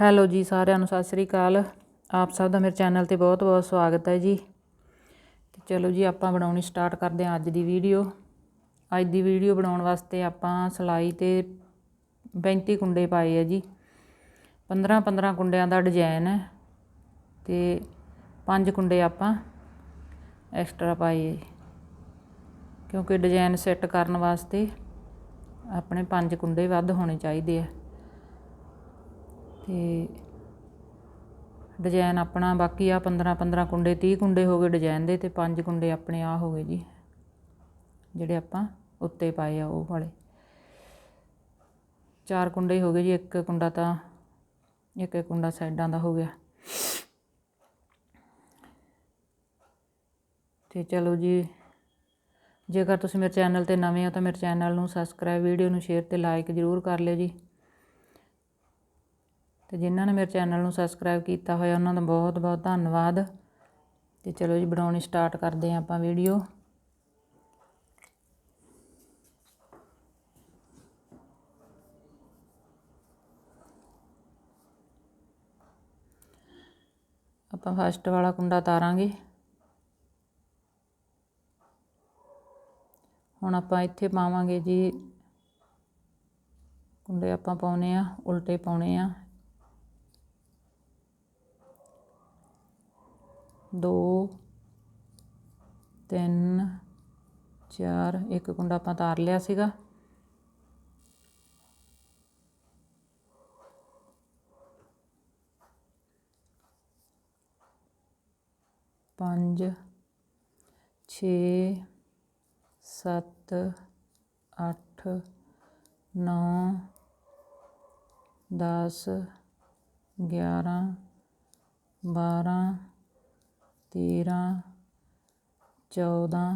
Hello ਜੀ ਸਾਰਿਆਂ ਨੂੰ, ਸਤਿ ਸ੍ਰੀ ਅਕਾਲ। ਆਪ ਸਭ ਦਾ ਮੇਰੇ ਚੈਨਲ ਤੇ ਬਹੁਤ ਬਹੁਤ ਸਵਾਗਤ ਹੈ ਜੀ। ਤੇ ਚਲੋ ਜੀ, ਆਪਾਂ ਬਣਾਉਣੀ ਸਟਾਰਟ ਕਰਦੇ ਹਾਂ ਅੱਜ ਦੀ ਵੀਡੀਓ। ਅੱਜ ਦੀ ਵੀਡੀਓ ਬਣਾਉਣ ਵਾਸਤੇ ਆਪਾਂ ਸਲਾਈ ਤੇ 35 ਕੁੰਡੇ ਪਾਏ ਆ ਜੀ। 15 15 ਕੁੰਡਿਆਂ ਦਾ ਡਿਜ਼ਾਈਨ ਹੈ ਤੇ ਪੰਜ ਕੁੰਡੇ ਆਪਾਂ ਐਕਸਟਰਾ ਪਾਏ ਹੈ ਕਿਉਂਕਿ ਡਿਜ਼ਾਈਨ ਸੈੱਟ ਕਰਨ ਵਾਸਤੇ ਆਪਣੇ ਪੰਜ ਕੁੰਡੇ ਵੱਧ ਹੋਣੇ ਚਾਹੀਦੇ ਆ। ਤੇ ਡਿਜ਼ਾਈਨ ਆਪਣਾ, ਬਾਕੀ ਆ 15 15 ਕੁੰਡੇ, ਤੀਹ ਕੁੰਡੇ ਹੋ ਗਏ ਡਿਜ਼ਾਇਨ ਦੇ ਅਤੇ ਪੰਜ ਕੁੰਡੇ ਆਪਣੇ ਆਹ ਹੋ ਗਏ ਜੀ। ਜਿਹੜੇ ਆਪਾਂ ਉੱਤੇ ਪਾਏ ਆ ਉਹ ਵਾਲੇ। ਚਾਰ ਕੁੰਡੇ ਹੋ ਗਏ ਜੀ, ਇੱਕ ਕੁੰਡਾ ਤਾਂ, ਇੱਕ ਇੱਕ ਕੁੰਡਾ ਸਾਈਡਾਂ ਦਾ ਹੋ ਗਿਆ। ਤੇ ਚਲੋ ਜੀ, ਜੇਕਰ ਤੁਸੀਂ ਮੇਰੇ ਚੈਨਲ ਤੇ ਨਵੇਂ ਹੋ ਤਾਂ ਮੇਰੇ ਚੈਨਲ ਨੂੰ ਸਬਸਕ੍ਰਾਈਬ ਵੀਡੀਓ ਨੂੰ ਸ਼ੇਅਰ ਤੇ ਲਾਈਕ ਜ਼ਰੂਰ ਕਰ ਲਿਓ ਜੀ। ਤੇ ਜਿਨ੍ਹਾਂ ਨੇ ਮੇਰੇ ਚੈਨਲ ਨੂੰ ਸਬਸਕ੍ਰਾਈਬ ਕੀਤਾ ਹੋਇਆ, ਉਹਨਾਂ ਦਾ ਬਹੁਤ ਬਹੁਤ ਧੰਨਵਾਦ। ਤੇ ਚਲੋ ਜੀ, ਬਣਾਉਣੀ ਸਟਾਰਟ ਕਰਦੇ ਆਂ ਆਪਾਂ ਵੀਡੀਓ ਆਪਾਂ ਫਸਟ ਵਾਲਾ ਕੁੰਡਾ ਤਾਰਾਂਗੇ। ਹੁਣ ਆਪਾਂ ਇੱਥੇ ਪਾਵਾਂਗੇ ਜੀ। ਕੁੰਡੇ ਆਪਾਂ ਪਾਉਨੇ ਆ, ਉਲਟੇ ਪਾਉਨੇ ਆ। ਦੋ, ਤਿੰਨ, ਚਾਰ, ਇੱਕ ਕੁੰਡਾ ਆਪਾਂ ਤਾਰ ਲਿਆ ਸੀਗਾ। ਪੰਜ 6 7 8 9 10 11 12 ਤੇਰ੍ਹਾਂ ਚੌਦਾਂ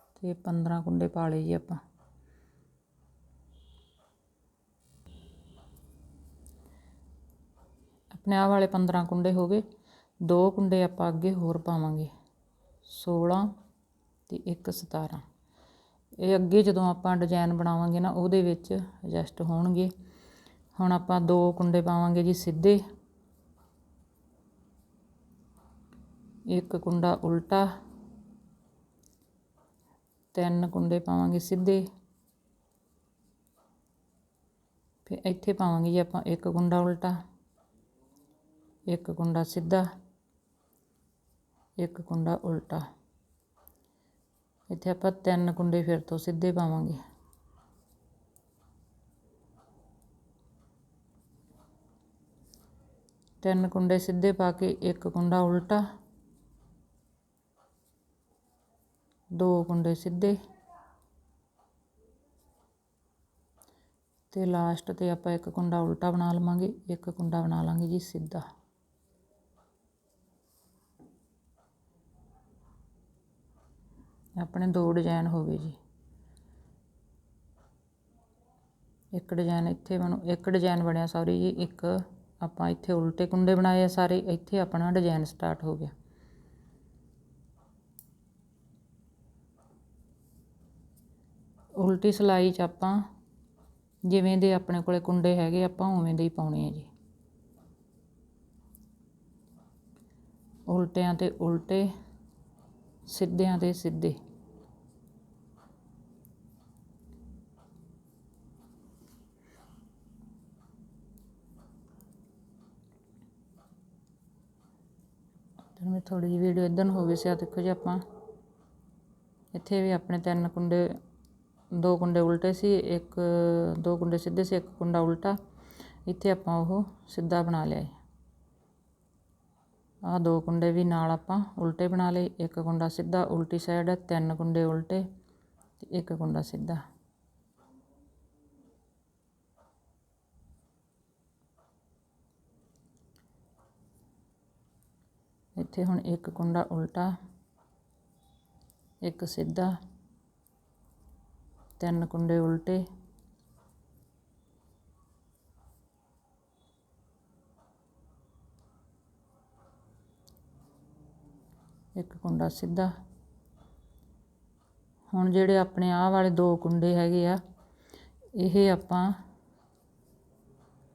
ਅਤੇ ਪੰਦਰਾਂ ਕੁੰਡੇ ਪਾ ਲਏ ਜੀ ਆਪਾਂ। ਆਪਣੇ ਆਹ ਵਾਲੇ ਪੰਦਰਾਂ ਕੁੰਡੇ ਹੋ ਗਏ। ਦੋ ਕੁੰਡੇ ਆਪਾਂ ਅੱਗੇ ਹੋਰ ਪਾਵਾਂਗੇ ਸੋਲ੍ਹਾਂ ਅਤੇ ਇੱਕ ਸਤਾਰ੍ਹਾਂ ਇਹ ਅੱਗੇ ਜਦੋਂ ਆਪਾਂ ਡਿਜ਼ਾਇਨ ਬਣਾਵਾਂਗੇ ਨਾ, ਉਹਦੇ ਵਿੱਚ ਐਡਜਸਟ ਹੋਣਗੇ। ਹੁਣ ਆਪਾਂ ਦੋ ਕੁੰਡੇ ਪਾਵਾਂਗੇ ਜੀ ਸਿੱਧੇ। ਇੱਕ ਕੁੰਡਾ ਉਲਟਾ, ਤਿੰਨ ਕੁੰਡੇ ਪਾਵਾਂਗੇ ਸਿੱਧੇ। ਫਿਰ ਇੱਥੇ ਪਾਵਾਂਗੇ ਜੀ ਆਪਾਂ ਇੱਕ ਕੁੰਡਾ ਉਲਟਾ, ਇੱਕ ਕੁੰਡਾ ਸਿੱਧਾ, ਇੱਕ ਕੁੰਡਾ ਉਲਟਾ। ਇੱਥੇ ਆਪਾਂ ਤਿੰਨ ਕੁੰਡੇ ਫਿਰ ਤੋਂ ਸਿੱਧੇ ਪਾਵਾਂਗੇ। ਤਿੰਨ ਕੁੰਡੇ ਸਿੱਧੇ ਪਾ ਕੇ ਇੱਕ ਕੁੰਡਾ ਉਲਟਾ ਦੋ ਕੁੰਡੇ ਸਿੱਧੇ। ਤੇ ਲਾਸਟ ਤੇ ਆਪਾਂ ਇੱਕ ਕੁੰਡਾ ਉਲਟਾ ਬਣਾ ਲਵਾਂਗੇ, ਇੱਕ ਕੁੰਡਾ ਬਣਾ ਲਾਂਗੇ ਜੀ ਸਿੱਧਾ। ਆਪਣੇ ਦੋ ਡਿਜ਼ਾਈਨ ਹੋ ਗਏ ਜੀ। ਇੱਕ ਡਿਜ਼ਾਈਨ ਇੱਥੇ ਬਣੂ, ਇੱਕ ਡਿਜ਼ਾਈਨ ਬਣਿਆ ਸੌਰੀ ਜੀ, ਇੱਕ ਆਪਾਂ ਇੱਥੇ ਉਲਟੇ ਕੁੰਡੇ ਬਣਾਏ ਆ ਸਾਰੇ, ਇੱਥੇ ਆਪਣਾ ਡਿਜ਼ਾਈਨ ਸਟਾਰਟ ਹੋ ਗਿਆ। ਉਲਟੀ ਸਿਲਾਈ 'ਚ ਆਪਾਂ ਜਿਵੇਂ ਦੇ ਆਪਣੇ ਕੋਲੇ ਕੁੰਡੇ ਹੈਗੇ, ਆਪਾਂ ਉਵੇਂ ਦੇ ਹੀ ਪਾਉਣੇ ਆ ਜੀ। ਉਲਟਿਆਂ ਤੇ ਉਲਟੇ, ਸਿੱਧਿਆਂ ਤੇ ਸਿੱਧੇ। ਤੇ ਮੈਂ ਥੋੜੀ ਜਿਹੀ ਵੀਡੀਓ ਇਦਾਂ ਹੋ ਗਈ ਸੀ ਆ ਦੇਖੋ ਜੀ ਆਪਾਂ। ਇੱਥੇ ਵੀ ਆਪਣੇ ਤਿੰਨ ਕੁੰਡੇ ਦੋ ਕੁੰਡੇ ਉਲਟੇ ਸੀ, ਇੱਕ, ਦੋ ਕੁੰਡੇ ਸਿੱਧੇ ਸੀ, ਇੱਕ ਕੁੰਡਾ ਉਲਟਾ। ਇੱਥੇ ਆਪਾਂ ਉਹ ਸਿੱਧਾ ਬਣਾ ਲਿਆ ਆ ਦੋ ਕੁੰਡੇ ਵੀ ਨਾਲ ਆਪਾਂ ਉਲਟੇ ਬਣਾ ਲਏ। ਇੱਕ ਕੁੰਡਾ ਸਿੱਧਾ, ਉਲਟੀ ਸਾਈਡ, ਤਿੰਨ ਕੁੰਡੇ ਉਲਟੇ ਤੇ ਇੱਕ ਕੁੰਡਾ ਸਿੱਧਾ। ਇੱਥੇ ਹੁਣ ਇੱਕ ਕੁੰਡਾ ਉਲਟਾ, ਇੱਕ ਸਿੱਧਾ ਤਿੰਨ ਕੁੰਡੇ ਉਲਟੇ। ਇੱਕ ਕੁੰਡਾ ਸਿੱਧਾ। ਹੁਣ ਜਿਹੜੇ ਆਪਣੇ ਆਹ ਵਾਲੇ ਦੋ ਕੁੰਡੇ ਹੈਗੇ ਆ, ਇਹ ਆਪਾਂ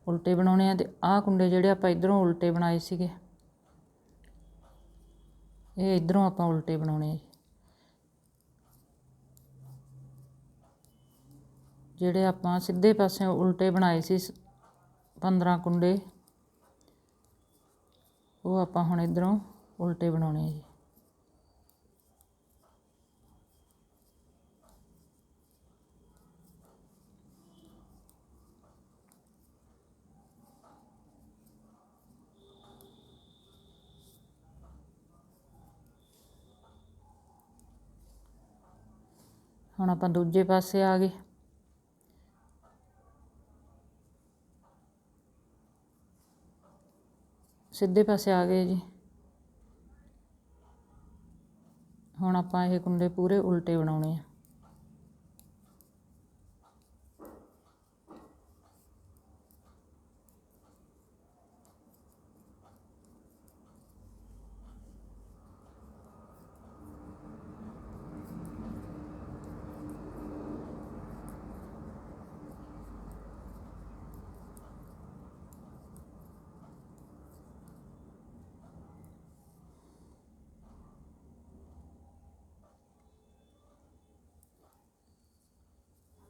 ਉਲਟੇ ਬਣਾਉਣੇ ਆ ਤੇ ਆਹ ਕੁੰਡੇ ਜਿਹੜੇ ਆਪਾਂ ਇਧਰੋਂ ਉਲਟੇ ਬਣਾਏ ਸੀਗੇ, ਇਹ ਇਧਰੋਂ ਆਪਾਂ ਉਲਟੇ ਬਣਾਉਣੇ ਆ ਜੀ ਜਿਹੜੇ ਆਪਾਂ ਸਿੱਧੇ ਪਾਸੇ ਉਲਟੇ ਬਣਾਏ ਸੀ 15 ਕੁੰਡੇ, ਉਹ ਆਪਾਂ ਹੁਣ ਇਧਰੋਂ ਉਲਟੇ ਬਣਾਉਣੇ ਆ ਜੀ। ਹੁਣ ਆਪਾਂ ਦੂਜੇ ਪਾਸੇ ਆ ਗਏ। ਸਿੱਧੇ ਪਾਸੇ ਆ ਗਏ ਜੀ। ਹੁਣ ਆਪਾਂ ਇਹ ਕੁੰਡੇ ਪੂਰੇ ਉਲਟੇ ਬਣਾਉਣੇ ਆ।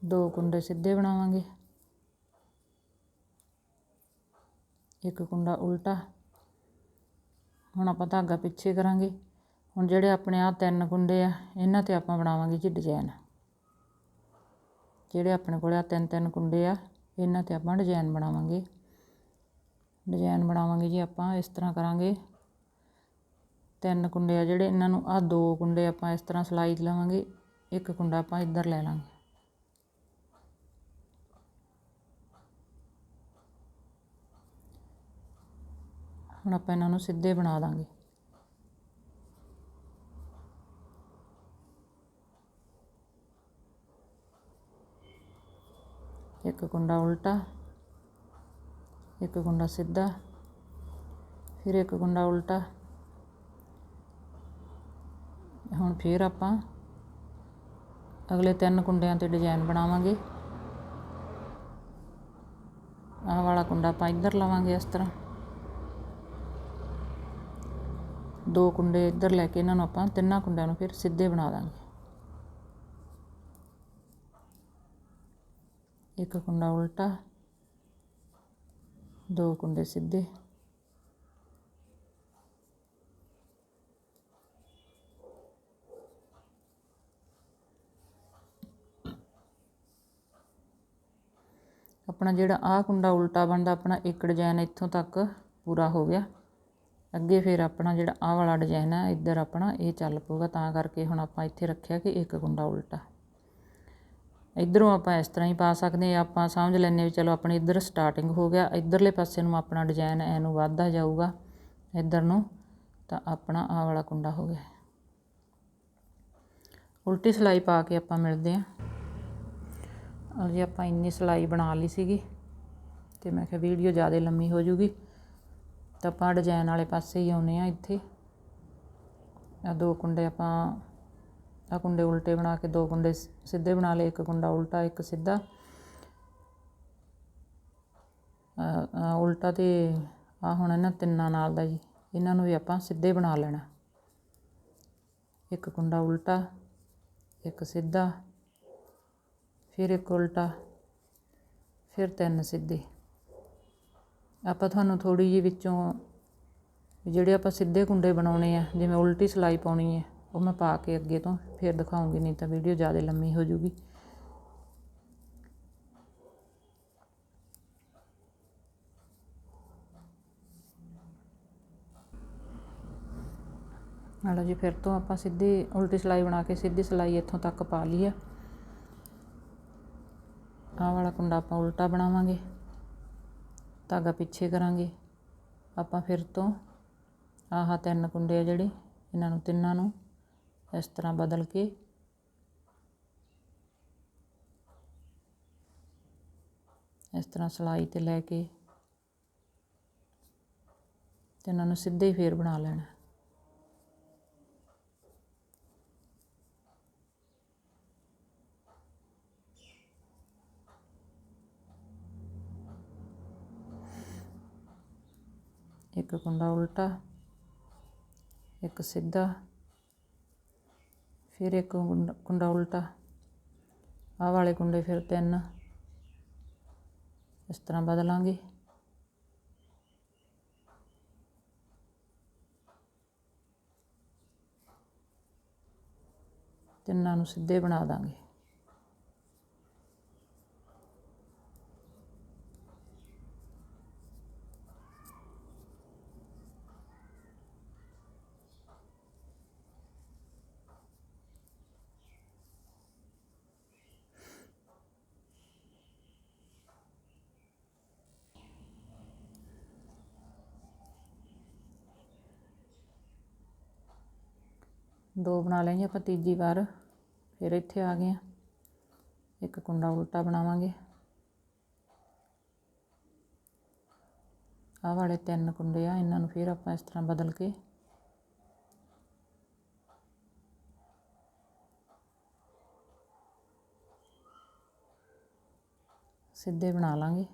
ਦੋ ਕੁੰਡੇ ਸਿੱਧੇ ਬਣਾਵਾਂਗੇ। ਇੱਕ ਕੁੰਡਾ ਉਲਟਾ। ਹੁਣ ਆਪਾਂ ਧਾਗਾ ਪਿੱਛੇ ਕਰਾਂਗੇ। ਹੁਣ ਜਿਹੜੇ ਆਪਣੇ ਆ ਤਿੰਨ ਕੁੰਡੇ ਆ, ਇਹਨਾਂ ਤੇ ਆਪਾਂ ਬਣਾਵਾਂਗੇ ਜੀ ਡਿਜ਼ਾਈਨ ਜਿਹੜੇ ਆਪਣੇ ਕੋਲ ਆ ਤਿੰਨ ਤਿੰਨ ਕੁੰਡੇ ਆ, ਇਹਨਾਂ ਤੇ ਆਪਾਂ ਡਿਜ਼ਾਈਨ ਬਣਾਵਾਂਗੇ। ਡਿਜ਼ਾਈਨ ਬਣਾਵਾਂਗੇ ਜੀ ਆਪਾਂ, ਇਸ ਤਰ੍ਹਾਂ ਕਰਾਂਗੇ। ਤਿੰਨ ਕੁੰਡੇ ਆ ਜਿਹੜੇ, ਇਹਨਾਂ ਨੂੰ ਆ ਦੋ ਕੁੰਡੇ ਆਪਾਂ ਇਸ ਤਰ੍ਹਾਂ ਸਲਾਈ ਲਵਾਂਗੇ। ਇੱਕ ਕੁੰਡਾ ਆਪਾਂ ਇੱਧਰ ਲੈ ਲਾਂਗੇ। ਹੁਣ ਆਪਾਂ ਇਹਨਾਂ ਨੂੰ ਸਿੱਧੇ ਬਣਾ ਦਾਂਗੇ। ਇੱਕ ਕੁੰਡਾ ਉਲਟਾ, ਇੱਕ ਕੁੰਡਾ ਸਿੱਧਾ, ਫਿਰ ਇੱਕ ਕੁੰਡਾ ਉਲਟਾ। ਹੁਣ ਫਿਰ ਆਪਾਂ ਅਗਲੇ ਤਿੰਨ ਕੁੰਡਿਆਂ ਤੇ ਡਿਜ਼ਾਈਨ ਬਣਾਵਾਂਗੇ। ਆਹ ਵਾਲਾ ਕੁੰਡਾ ਆਪਾਂ ਇੱਧਰ ਲਵਾਂਗੇ ਇਸ ਤਰ੍ਹਾਂ। ਦੋ ਕੁੰਡੇ ਇੱਧਰ ਲੈ ਕੇ ਇਹਨਾਂ ਨੂੰ ਆਪਾਂ ਤਿੰਨਾਂ ਕੁੰਡਿਆਂ ਨੂੰ ਫਿਰ ਸਿੱਧੇ ਬਣਾ ਦਾਂਗੇ। ਇੱਕ ਕੁੰਡਾ ਉਲਟਾ, ਦੋ ਕੁੰਡੇ ਸਿੱਧੇ। ਆਪਣਾ ਜਿਹੜਾ ਆਹ ਕੁੰਡਾ ਉਲਟਾ ਬਣਦਾ, ਆਪਣਾ ਇੱਕ ਡਿਜ਼ਾਈਨ ਇੱਥੋਂ ਤੱਕ ਪੂਰਾ ਹੋ ਗਿਆ। ਅੱਗੇ ਫਿਰ ਆਪਣਾ ਜਿਹੜਾ ਆਹ ਵਾਲਾ ਡਿਜ਼ਾਇਨ ਹੈ ਇੱਧਰ ਆਪਣਾ ਇਹ ਚੱਲ ਪਊਗਾ, ਤਾਂ ਕਰਕੇ ਹੁਣ ਆਪਾਂ ਇੱਥੇ ਰੱਖਿਆ ਕਿ ਇੱਕ ਕੁੰਡਾ ਉਲਟਾ। ਇੱਧਰੋਂ ਆਪਾਂ ਇਸ ਤਰ੍ਹਾਂ ਹੀ ਪਾ ਸਕਦੇ ਆ ਆਪਾਂ ਸਮਝ ਲੈਂਦੇ ਵੀ ਚਲੋ ਆਪਣੀ ਇੱਧਰ ਸਟਾਰਟਿੰਗ ਹੋ ਗਿਆ, ਇੱਧਰਲੇ ਪਾਸੇ ਨੂੰ ਆਪਣਾ ਡਿਜ਼ਾਈਨ ਐ ਨੂੰ ਵੱਧਦਾ ਜਾਊਗਾ, ਇੱਧਰ ਨੂੰ ਤਾਂ ਆਪਣਾ ਆਹ ਵਾਲਾ ਕੁੰਡਾ ਹੋ ਗਿਆ। ਉਲਟੀ ਸਲਾਈ ਪਾ ਕੇ ਆਪਾਂ ਮਿਲਦੇ ਆ ਜੇ ਆਪਾਂ ਇੰਨੀ ਸਲਾਈ ਬਣਾ ਲਈ ਸੀਗੀ ਤੇ ਮੈਂ ਕਿਹਾ ਵੀਡੀਓ ਜ਼ਿਆਦਾ ਲੰਮੀ ਹੋ ਜੂਗੀ। ਤਾਂ ਆਪਾਂ ਡਿਜ਼ਾਈਨ ਵਾਲੇ ਪਾਸੇ ਹੀ ਆਉਂਦੇ ਆ ਇੱਥੇ। ਆ ਦੋ ਕੁੰਡੇ ਆਪਾਂ ਆ ਕੁੰਡੇ ਉਲਟੇ ਬਣਾ ਕੇ ਦੋ ਕੁੰਡੇ ਸਿੱਧੇ ਬਣਾ ਲਏ, ਇੱਕ ਕੁੰਡਾ ਉਲਟਾ, ਇੱਕ ਸਿੱਧਾ। ਉਲਟਾ ਤੇ ਆ ਹੁਣ ਇਹਨਾਂ ਤਿੰਨਾਂ ਨਾਲ ਦਾ ਜੀ, ਇਹਨਾਂ ਨੂੰ ਵੀ ਆਪਾਂ ਸਿੱਧੇ ਬਣਾ ਲੈਣਾ। ਇੱਕ ਕੁੰਡਾ ਉਲਟਾ, ਇੱਕ ਸਿੱਧਾ, ਫਿਰ ਇੱਕ ਉਲਟਾ, ਫਿਰ ਤਿੰਨ ਸਿੱਧੇ। ਆਪਾਂ ਤੁਹਾਨੂੰ ਥੋੜ੍ਹੀ ਜਿਹੀ ਵਿੱਚੋਂ ਜਿਹੜੇ ਆਪਾਂ ਸਿੱਧੇ ਕੁੰਡੇ ਬਣਾਉਣੇ ਆ, ਜਿਵੇਂ ਉਲਟੀ ਸਿਲਾਈ ਪਾਉਣੀ ਹੈ, ਉਹ ਮੈਂ ਪਾ ਕੇ ਅੱਗੇ ਤੋਂ ਫਿਰ ਦਿਖਾਉਂਗੀ, ਨਹੀਂ ਤਾਂ ਵੀਡੀਓ ਜ਼ਿਆਦਾ ਲੰਮੀ ਹੋ ਜੂਗੀ। ਨਾਲੇ ਜੀ ਫਿਰ ਤੋਂ ਆਪਾਂ ਸਿੱਧੀ ਉਲਟੀ ਸਿਲਾਈ ਬਣਾ ਕੇ ਸਿੱਧੀ ਸਿਲਾਈ ਇੱਥੋਂ ਤੱਕ ਪਾ ਲਈ ਆ। ਆਹ ਵਾਲਾ ਕੁੰਡਾ ਆਪਾਂ ਉਲਟਾ ਬਣਾਵਾਂਗੇ। ਧਾਗਾ ਪਿੱਛੇ ਕਰਾਂਗੇ। ਆਪਾਂ ਫਿਰ ਤੋਂ ਆਹ ਤਿੰਨ ਕੁੰਡੇ ਆ ਜਿਹੜੇ, ਇਹਨਾਂ ਨੂੰ ਤਿੰਨਾਂ ਨੂੰ ਇਸ ਤਰ੍ਹਾਂ ਬਦਲ ਕੇ ਇਸ ਤਰ੍ਹਾਂ ਸਲਾਈ ਤੇ ਲੈ ਕੇ ਤੇ ਇਹਨਾਂ ਨੂੰ ਸਿੱਧੇ ਹੀ ਫੇਰ ਬਣਾ ਲੈਣਾ। ਇੱਕ ਕੁੰਡਾ ਉਲਟਾ, ਇੱਕ ਸਿੱਧਾ, ਫਿਰ ਇੱਕ ਕੁੰਡਾ- ਕੁੰਡਾ ਉਲਟਾ। ਆਹ ਵਾਲੇ ਕੁੰਡੇ ਫਿਰ ਤਿੰਨ। ਇਸ ਤਰ੍ਹਾਂ ਬਦਲਾਂਗੇ। ਤਿੰਨਾਂ ਨੂੰ ਸਿੱਧੇ ਬਣਾ ਦਾਂਗੇ। ਦੋ ਬਣਾ ਲਈਆਂ ਆਪਾਂ, ਤੀਜੀ ਵਾਰ। ਫਿਰ ਇੱਥੇ ਆ ਗਏ ਹਾਂ ਇੱਕ ਕੁੰਡਾ ਉਲਟਾ ਬਣਾਵਾਂਗੇ। ਆਹ ਵਾਲੇ ਤਿੰਨ ਕੁੰਡੇ ਆ, ਇਹਨਾਂ ਨੂੰ ਫਿਰ ਆਪਾਂ ਇਸ ਤਰ੍ਹਾਂ ਬਦਲ ਕੇ ਸਿੱਧੇ ਬਣਾ ਲਾਂਗੇ।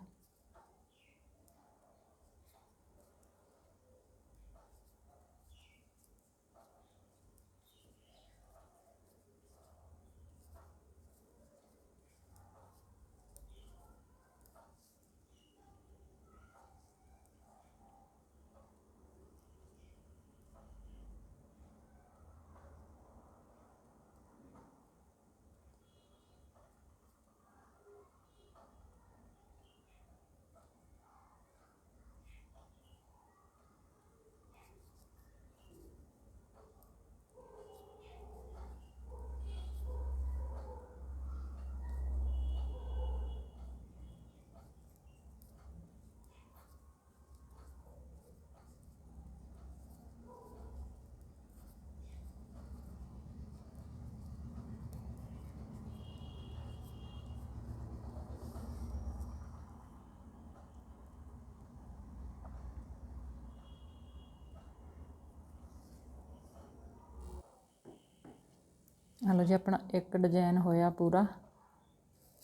ਹਲੋ ਜੀ, ਆਪਣਾ ਇੱਕ ਡਿਜ਼ਾਈਨ ਹੋਇਆ ਪੂਰਾ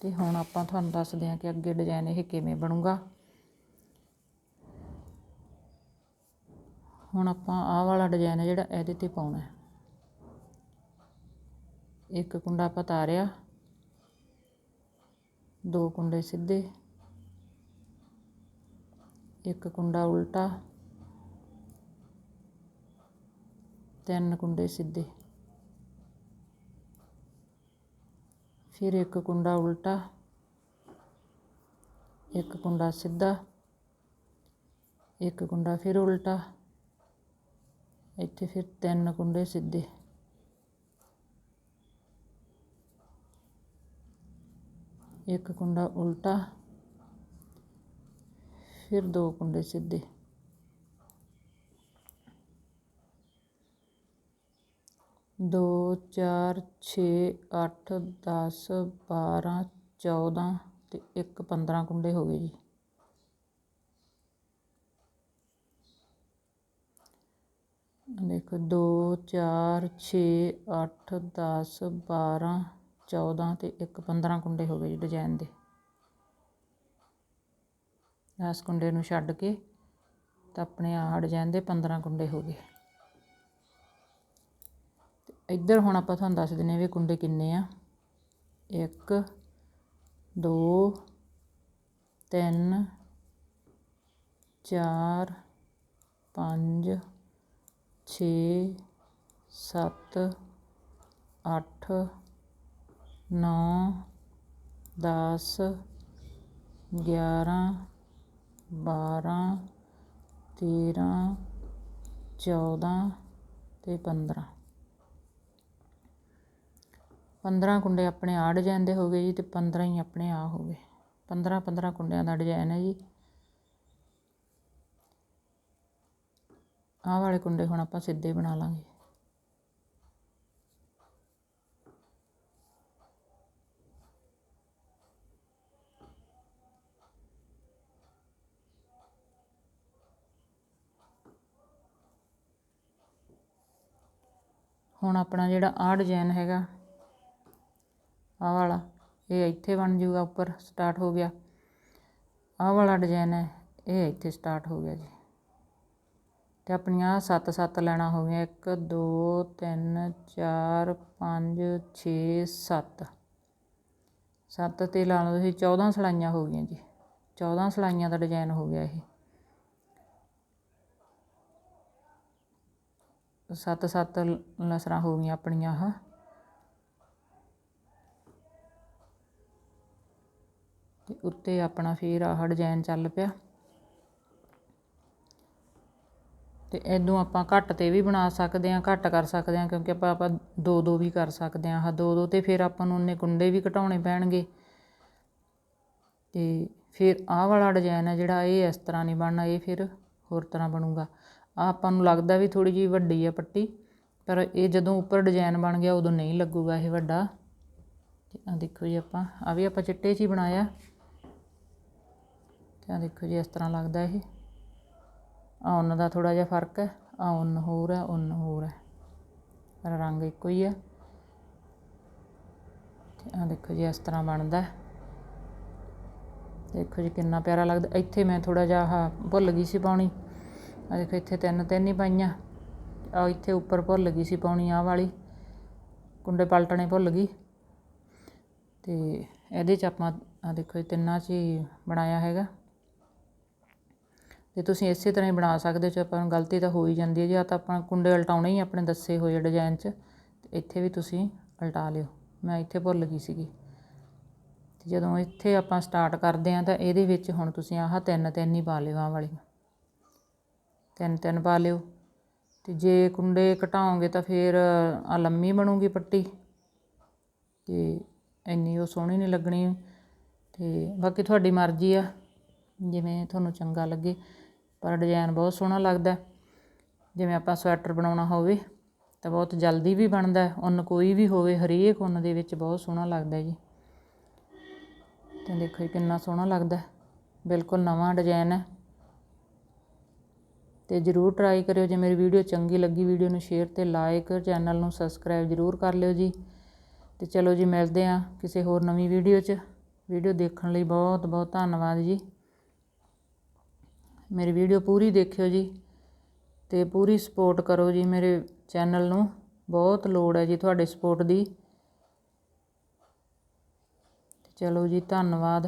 ਤੇ ਹੁਣ ਆਪਾਂ ਤੁਹਾਨੂੰ ਦੱਸਦੇ ਹਾਂ ਕਿ ਅੱਗੇ ਡਿਜ਼ਾਈਨ ਇਹ ਕਿਵੇਂ ਬਣੂਗਾ। ਹੁਣ ਆਪਾਂ ਆਹ ਵਾਲਾ ਡਿਜ਼ਾਈਨ ਹੈ ਜਿਹੜਾ ਇਹਦੇ ਤੇ ਪਾਉਣਾ ਹੈ। ਇੱਕ ਕੁੰਡਾ ਆਪਾਂ ਤਾਰਿਆ, ਦੋ ਕੁੰਡੇ ਸਿੱਧੇ, ਇੱਕ ਕੁੰਡਾ ਉਲਟਾ, ਤਿੰਨ ਕੁੰਡੇ ਸਿੱਧੇ। ਫਿਰ ਇੱਕ ਕੁੰਡਾ ਉਲਟਾ, ਇੱਕ ਕੁੰਡਾ ਸਿੱਧਾ, ਇੱਕ ਕੁੰਡਾ ਫਿਰ ਉਲਟਾ, ਇੱਥੇ ਫਿਰ ਤਿੰਨ ਕੁੰਡੇ ਸਿੱਧੇ। ਇੱਕ ਕੁੰਡਾ ਉਲਟਾ, ਫਿਰ ਦੋ ਕੁੰਡੇ ਸਿੱਧੇ। ਦੋ, ਚਾਰ, ਛੇ, ਅੱਠ, ਦਸ, ਬਾਰਾਂ, ਚੌਦਾਂ ਅਤੇ ਇੱਕ ਪੰਦਰਾਂ ਕੁੰਡੇ ਹੋ ਗਏ ਜੀ। ਦੇਖੋ, ਦੋ, ਚਾਰ, ਛੇ, ਅੱਠ, ਦਸ, ਬਾਰਾਂ, ਚੌਦਾਂ ਅਤੇ ਇੱਕ ਪੰਦਰਾਂ ਕੁੰਡੇ ਹੋ ਗਏ ਜੀ ਡਿਜ਼ਾਇਨ ਦੇ। ਦਸ ਕੁੰਡੇ ਨੂੰ ਛੱਡ ਕੇ ਤਾਂ ਆਪਣੇ ਆਹ ਡਿਜ਼ਾਇਨ ਦੇ 15 ਕੁੰਡੇ ਹੋ ਗਏ। ਇੱਧਰ ਹੁਣ ਆਪਾਂ ਤੁਹਾਨੂੰ ਦੱਸ ਦਿੰਦੇ ਹਾਂ ਵੀ ਕੁੰਡੇ ਕਿੰਨੇ ਆ। 1 2 3 4 5 6 7 8 9 10 11 12 13 14 ਅਤੇ 15 15 ਕੁੰਡੇ ਆਪਣੇ ਆਹ ਡਿਜ਼ਾਇਨ ਦੇ ਹੋ ਗਏ ਜੀ ਅਤੇ ਪੰਦਰਾਂ ਹੀ ਆਪਣੇ ਆ ਹੋ ਗਏ। 15 15 ਕੁੰਡਿਆਂ ਦਾ ਡਿਜਾਇਨ ਹੈ ਜੀ। ਆਹ ਵਾਲੇ ਕੁੰਡੇ ਹੁਣ ਆਪਾਂ ਸਿੱਧੇ ਬਣਾ ਲਾਂਗੇ। ਹੁਣ ਆਪਣਾ ਜਿਹੜਾ ਆਹ ਡਿਜ਼ਾਈਨ ਹੈਗਾ ਆਹ ਵਾਲਾ, ਇਹ ਇੱਥੇ ਬਣ ਜੂਗਾ ਉੱਪਰ ਸਟਾਰਟ ਹੋ ਗਿਆ। ਆਹ ਵਾਲਾ ਡਿਜ਼ਾਈਨ ਹੈ, ਇਹ ਇੱਥੇ ਸਟਾਰਟ ਹੋ ਗਿਆ ਜੀ। ਤੇ ਆਪਣੀਆਂ 7-7 ਲੈਣਾ ਹੋ ਗਈਆਂ 1 2 3 4 5 6 7 7 ਤੇ ਲਾ ਲਓ ਤੁਸੀਂ 14 ਸਲਾਈਆਂ ਹੋ ਗਈਆਂ ਜੀ। 14 ਸਲਾਈਆਂ ਦਾ ਡਿਜ਼ਾਈਨ ਹੋ ਗਿਆ ਇਹ। ਸੱਤ ਸੱਤ ਲਸਰਾਂ ਹੋ ਗਈਆਂ ਆਪਣੀਆਂ, ਆਹ। ਤੇ ਉੱਤੇ ਆਪਣਾ ਫੇਰ ਆਹ ਡਿਜ਼ਾਈਨ ਚੱਲ ਪਿਆ। ਤੇ ਇਦੋਂ ਆਪਾਂ ਘੱਟ ਤੇ ਵੀ ਬਣਾ ਸਕਦੇ ਹਾਂ, ਘੱਟ ਕਰ ਸਕਦੇ ਹਾਂ, ਕਿਉਂਕਿ ਆਪਾਂ ਆਪਾਂ ਦੋ ਦੋ ਵੀ ਕਰ ਸਕਦੇ ਹਾਂ। ਆਹ ਦੋ ਦੋ ਤੇ ਫਿਰ ਆਪਾਂ ਨੂੰ ਉਹਨੇ ਕੁੰਡੇ ਵੀ ਘਟਾਉਣੇ ਪੈਣਗੇ। ਤੇ ਫਿਰ ਆਹ ਵਾਲਾ ਡਿਜ਼ਾਈਨ ਹੈ ਜਿਹੜਾ ਇਹ ਇਸ ਤਰ੍ਹਾਂ ਨਹੀਂ ਬਣਨਾ, ਇਹ ਫਿਰ ਹੋਰ ਤਰ੍ਹਾਂ ਬਣੂਗਾ। ਆ ਆਪਾਂ ਨੂੰ ਲੱਗਦਾ ਵੀ ਥੋੜੀ ਜਿਹੀ ਵੱਡੀ ਆ ਪੱਟੀ, ਪਰ ਇਹ ਜਦੋਂ ਉੱਪਰ ਡਿਜ਼ਾਈਨ ਬਣ ਗਿਆ ਉਦੋਂ ਨਹੀਂ ਲੱਗੂਗਾ ਇਹ ਵੱਡਾ। ਤੇ ਆ ਦੇਖੋ ਜੀ ਆਪਾਂ ਆ ਵੀ ਆਪਾਂ ਚਿੱਟੇ 'ਚ ਹੀ ਬਣਾਇਆ। ਤੇ ਆ ਦੇਖੋ ਜੀ, ਇਸ ਤਰ੍ਹਾਂ ਲੱਗਦਾ ਇਹ। ਆ ਉਹਨਾਂ ਦਾ ਥੋੜਾ ਜਿਹਾ ਫ਼ਰਕ ਹੈ, ਆ ਉਨ ਹੋਰ ਹੈ ਉਨ ਹੋਰ ਹੈ। ਪਰ ਰੰਗ ਇੱਕੋ ਹੀ ਹੈ। ਤੇ ਆ ਦੇਖੋ ਜੀ, ਇਸ ਤਰ੍ਹਾਂ ਬਣਦਾ ਦੇਖੋ ਜੀ, ਕਿੰਨਾ ਪਿਆਰਾ ਲੱਗਦਾ। ਇੱਥੇ ਮੈਂ ਥੋੜਾ ਜਿਹਾ ਆਹ ਭੁੱਲ ਗਈ ਸੀ ਪਾਉਣੀ। ਆ ਦੇਖੋ, ਇੱਥੇ ਤਿੰਨ ਤਿੰਨ ਹੀ ਪਾਈਆਂ। ਆ ਇੱਥੇ ਉੱਪਰ ਭੁੱਲ ਗਈ ਸੀ ਪਾਉਣੀ, ਆਹ ਵਾਲੀ। ਕੁੰਡੇ ਪਲਟਣੇ ਭੁੱਲ ਗਈ। ਤੇ ਇਹਦੇ 'ਚ ਆਪਾਂ, ਆ ਦੇਖੋ ਇਹ ਤਿੰਨਾਂ 'ਚ ਹੀ ਬਣਾਇਆ ਹੈਗਾ। ਅਤੇ ਤੁਸੀਂ ਇਸੇ ਤਰ੍ਹਾਂ ਹੀ ਬਣਾ ਸਕਦੇ ਹੋ ਆਪਾਂ ਨੂੰ ਗਲਤੀ ਤਾਂ ਹੋ ਹੀ ਜਾਂਦੀ ਹੈ, ਜਾਂ ਤਾਂ ਆਪਾਂ ਕੁੰਡੇ ਉਲਟਾਉਣੇ ਹੀ ਆਪਣੇ ਦੱਸੇ ਹੋਏ ਡਿਜ਼ਾਇਨ 'ਚ ਅਤੇ ਇੱਥੇ ਵੀ ਤੁਸੀਂ ਉਲਟਾ ਲਿਓ। ਮੈਂ ਇੱਥੇ ਭੁੱਲ ਗਈ ਸੀਗੀ। ਅਤੇ ਜਦੋਂ ਇੱਥੇ ਆਪਾਂ ਸਟਾਰਟ ਕਰਦੇ ਹਾਂ, ਤਾਂ ਇਹਦੇ ਵਿੱਚ ਹੁਣ ਤੁਸੀਂ ਆਹ ਤਿੰਨ ਤਿੰਨ ਹੀ ਪਾ ਲਿਓ, ਆਹ ਵਾਲੀ ਤਿੰਨ ਤਿੰਨ ਪਾ ਲਿਓ। ਅਤੇ ਜੇ ਕੁੰਡੇ ਘਟਾਓਗੇ, ਤਾਂ ਫਿਰ ਆ ਲੰਮੀ ਬਣੂਗੀ ਪੱਟੀ। ਅਤੇ ਇੰਨੀ ਉਹ ਸੋਹਣੀ ਨਹੀਂ ਲੱਗਣੀ। ਅਤੇ ਬਾਕੀ ਤੁਹਾਡੀ ਮਰਜ਼ੀ ਆ। ਜਿਵੇਂ ਤੁਹਾਨੂੰ ਚੰਗਾ ਲੱਗੇ। ਪਰ ਡਿਜ਼ਾਇਨ ਬਹੁਤ ਸੋਹਣਾ ਲੱਗਦਾ ਜਿਵੇਂ ਆਪਾਂ ਸਵੈਟਰ ਬਣਾਉਣਾ ਹੋਵੇ ਤਾਂ ਬਹੁਤ ਜਲਦੀ ਵੀ ਬਣਦਾ ਉੱਨ ਕੋਈ ਵੀ ਹੋਵੇ, ਹਰੇਕ ਉੱਨ ਦੇ ਵਿੱਚ ਬਹੁਤ ਸੋਹਣਾ ਲੱਗਦਾ ਜੀ। ਤੇ ਦੇਖੋ ਜੀ ਕਿੰਨਾ ਸੋਹਣਾ ਲੱਗਦਾ ਬਿਲਕੁਲ ਨਵਾਂ ਡਿਜ਼ਾਈਨ ਹੈ। ਤੇ ਜਰੂਰ ਟਰਾਈ ਕਰਿਓ। ਜੇ ਮੇਰੀ ਵੀਡੀਓ ਚੰਗੀ ਲੱਗੀ, ਵੀਡੀਓ ਨੂੰ ਸ਼ੇਅਰ ਤੇ ਲਾਈਕ ਚੈਨਲ ਨੂੰ ਸਬਸਕ੍ਰਾਈਬ ਜਰੂਰ ਕਰ ਲਿਓ ਜੀ। ਤੇ ਚਲੋ ਜੀ ਮਿਲਦੇ ਆ ਕਿਸੇ ਹੋਰ ਨਵੀਂ ਵੀਡੀਓ 'ਚ। ਵੀਡੀਓ ਦੇਖਣ ਲਈ ਬਹੁਤ ਬਹੁਤ ਧੰਨਵਾਦ ਜੀ। ਮੇਰੀ ਵੀਡੀਓ ਪੂਰੀ ਦੇਖਿਓ ਜੀ ਤੇ ਪੂਰੀ ਸਪੋਰਟ ਕਰੋ ਜੀ ਮੇਰੇ ਚੈਨਲ ਨੂੰ। ਬਹੁਤ ਲੋੜ ਹੈ ਜੀ ਤੁਹਾਡੇ ਸਪੋਰਟ ਦੀ। ਚਲੋ ਜੀ, ਧੰਨਵਾਦ।